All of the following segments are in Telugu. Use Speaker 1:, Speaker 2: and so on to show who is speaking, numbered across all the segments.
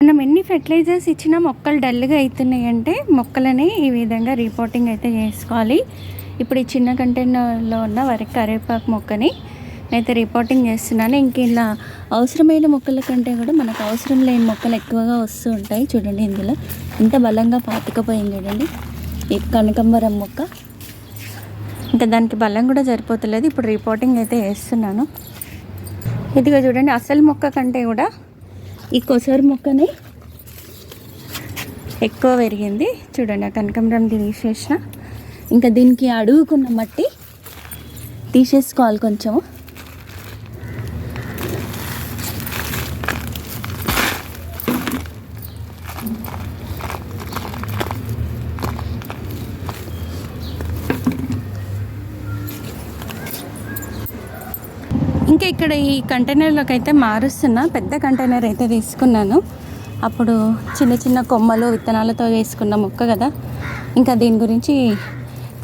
Speaker 1: మనం ఎన్ని ఫెర్టిలైజర్స్ ఇచ్చినా మొక్కలు డల్గా అవుతున్నాయి అంటే మొక్కలని ఈ విధంగా రిపోర్టింగ్ అయితే చేసుకోవాలి. ఇప్పుడు ఈ చిన్న కంటైనర్లో ఉన్న వరి కరివేపాకు మొక్కని నేనైతే రిపోర్టింగ్ చేస్తున్నాను. ఇంక ఇలా అవసరమైన మొక్కల కంటే కూడా మనకు అవసరం లేని మొక్కలు ఎక్కువగా వస్తూ ఉంటాయి చూడండి ఇందులో. ఇంత బలంగా పాతుకపోయింది చూడండి. ఈ కనకంబరం మొక్క. ఇంకా దానికి బలం కూడా సరిపోతలేదు. ఇప్పుడు రిపోర్టింగ్ అయితే వేస్తున్నాను ఇదిగో చూడండి అసలు మొక్క కంటే కూడా ఈ కొసరు మొక్కని ఎక్కువ పెరిగింది. చూడండి ఆ కనకంబరంది తీసేసిన ఇంకా దీనికి అడుగుకున్న మట్టి తీసేసుకోవాలి కొంచెము. ఇంకా ఇక్కడ ఈ కంటైనర్లోకి అయితే మారుస్తున్నా. పెద్ద కంటైనర్ అయితే తీసుకున్నాను. అప్పుడు చిన్న చిన్న కొమ్మలు విత్తనాలతో వేసుకున్న మొక్క కదా. ఇంకా దీని గురించి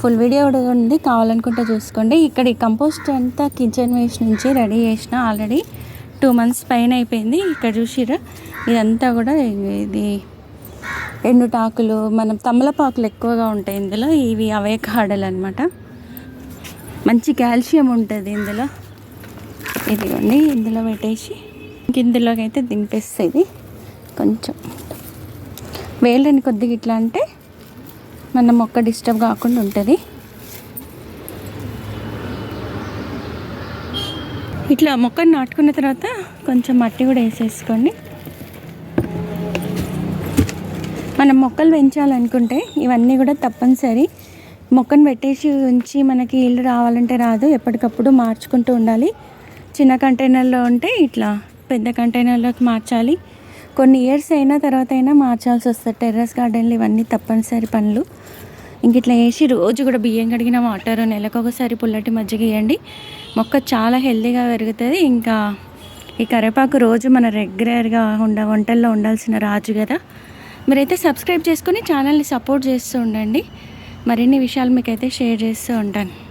Speaker 1: ఫుల్ వీడియో కూడా ఉంది. కావాలనుకుంటే చూసుకోండి. ఇక్కడ ఈ కంపోస్ట్ అంతా కిచెన్ వేస్ట్ నుంచి రెడీ చేసిన ఆల్రెడీ టూ మంత్స్ పైన అయిపోయింది. ఇక్కడ చూసిరా ఇదంతా కూడా ఇది ఎండుటాకులు మనం తమలపాకులు ఎక్కువగా ఉంటాయి ఇందులో. ఇవి అవే కాడలు అనమాట మంచి కాల్షియం ఉంటుంది ఇందులో. ఇదిగోండి ఇందులో పెట్టేసి ఇంక ఇందులోకి అయితే దింపేస్తుంది కొంచెం వేలని కొద్దిగా ఇట్లా అంటే మన మొక్క డిస్టర్బ్ కాకుండా ఉంటుంది. ఇట్లా మొక్కను నాటుకున్న తర్వాత కొంచెం మట్టి కూడా వేసేసుకోండి. మనం మొక్కలు పెంచాలనుకుంటే ఇవన్నీ కూడా తప్పనిసరి. మొక్కను పెట్టేసి ఉంచి మనకి ఇల్లు రావాలంటే రాదు ఎప్పటికప్పుడు మార్చుకుంటూ ఉండాలి. చిన్న కంటైనర్లో ఉంటే ఇట్లా పెద్ద కంటైనర్లోకి మార్చాలి. కొన్ని ఇయర్స్ అయినా తర్వాత అయినా మార్చాల్సి వస్తుంది. టెర్రస్ గార్డెన్లు ఇవన్నీ తప్పనిసరి పనులు. ఇంక ఇట్లా వేసి రోజు కూడా బియ్యం కడిగిన వాటర్ నెలకు ఒకసారి పుల్లటి మజ్జిగ వేయండి మొక్క చాలా హెల్దీగా పెరుగుతుంది. ఇంకా ఈ కరివేపాకు రోజు మన రెగ్యులర్గా ఉండ వంటల్లో ఉండాల్సిన రాజు కదా. మీరైతే సబ్స్క్రైబ్ చేసుకొని ఛానల్ని సపోర్ట్ చేస్తూ ఉండండి. మరిన్ని విషయాలు మీకైతే షేర్ చేస్తూ ఉంటాను.